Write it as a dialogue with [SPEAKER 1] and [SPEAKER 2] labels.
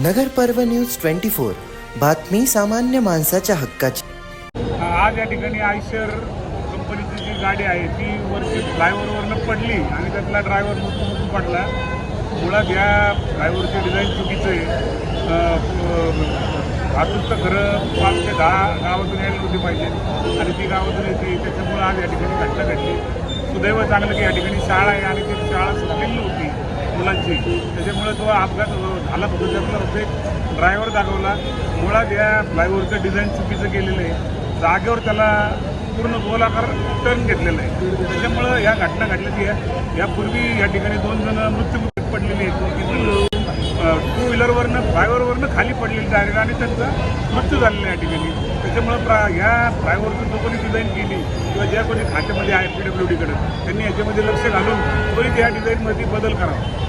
[SPEAKER 1] नगर पर्व news twenty four. बातमी सामान्य माणसाच्या हक्काची.
[SPEAKER 2] आज या ठिकाणी आयशर कंपनीची जी गाडी आहे ती वरती फ्लायओव्हरवरनं पडली आणि त्यातला ड्रायव्हर मुतून पडला. मुळात या ड्रायव्हरचे डिझाईन चुकीचं आहे. आतून तर खरं पाच ते दहा गावातून यायला होती पाहिजे. आणि ती गावातून येते त्याच्यामुळं आज या ठिकाणी घटना घडली. सुदैव चांगलं की या ठिकाणी शाळा आहे आणि ती शाळा सुटलेली होती मुलांची. त्याच्यामुळे तो अपघात झाला फक्त त्यातला फक्त ड्रायव्हर दाखवला. मुळात या फ्लायओव्हरचं डिझाईन चुकीचं केलेलं आहे. जागेवर त्याला पूर्ण गोलाकार टर्न घेतलेला आहे. त्याच्यामुळं या घटना घडलेली की या- यापूर्वी या ठिकाणी दोन जण मृत्यू पडलेले आहेत. टू व्हीलरवरनं फ्लायओव्हरवरनं खाली पडलेली डायरेक्ट आणि त्यांचा मृत्यू झालेला आहे या ठिकाणी. त्याच्यामुळं प्रा ह्या फ्लायओव्हरचं जो कोणी डिझाईन केली किंवा ज्या कोणी खात्यामध्ये आहे पी डब्ल्यू डीकडे त्यांनी याच्यामध्ये लक्ष घालून त्वरित या डिझाईनमध्ये बदल करावा.